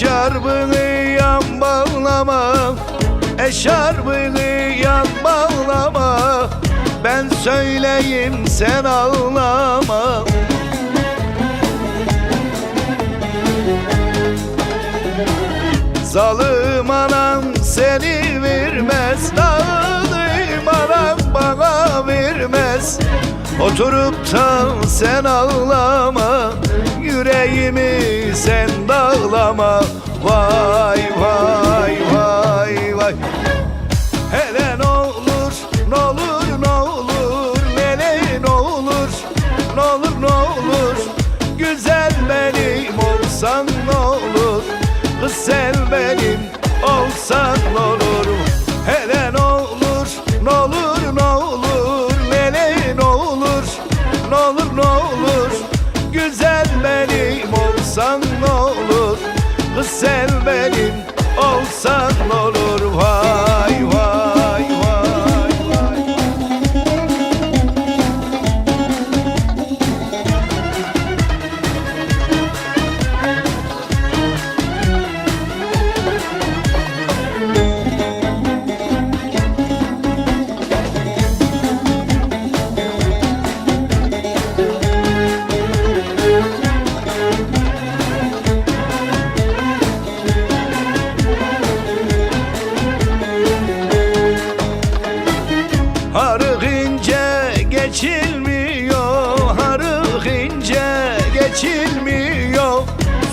Eşarbını yan bağlama. Eşarbını yan bağlama. Ben söyleyeyim sen ağlama Zalim anam seni vermez Zalim anam bana vermez. Oturup da sen ağlama Yüreğimi sen dağlama. Vay vay vay vay. Hele ne olur, ne olur, ne olur. Ne olur, ne olur, ne olur. Güzel benim olsan ne olur. Kız sen benim olsan ne olur Kız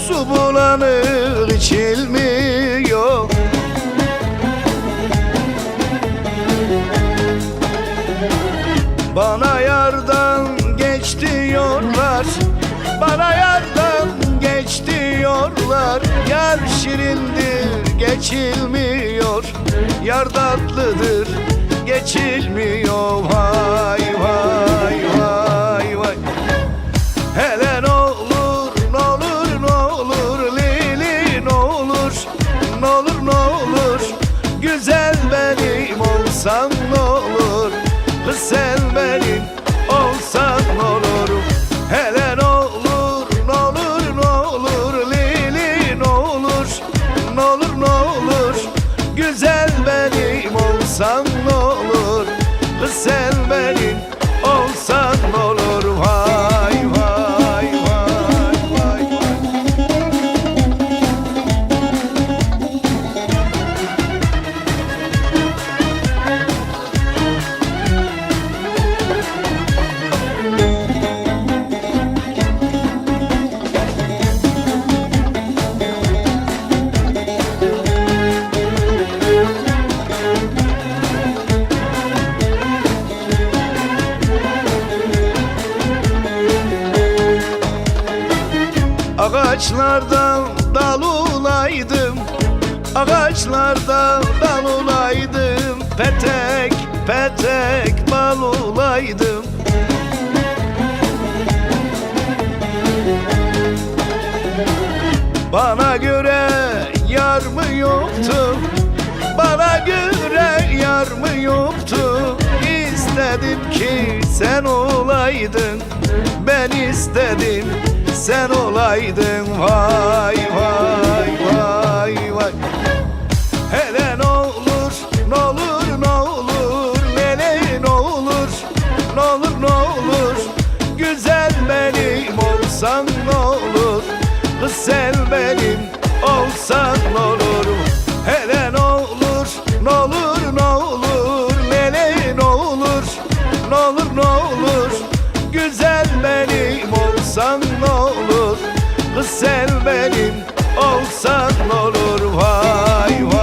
Su bulanık içilmiyor. Bana yardan geç diyorlar. Bana yardan geç diyorlar. Yar şirindir geçilmiyor. Yar tatlıdır geçilmiyor ne olur Güzel benim olsan ne olur Kız sen benim olsan Ağaçlardan dal olaydım. Ağaçlardan dal olaydım. Petek petek bal olaydım. Bana göre yar mı yoktu? Bana göre yar mı yoktu? İstedim ki sen olaydın. Ben istedim sen olaydın Vay vay vay vay Hele ne olur ne olur ne olur Hele ne olur ne olur ne olur Güzel benim olsan ne olur Kız sen benim olsan ne olur Hele ne olur ne olur ne olur Hele ne olur ne olur ne olur Güzel benim olsan ne olur Kız sen benim olsan olur. Vay vay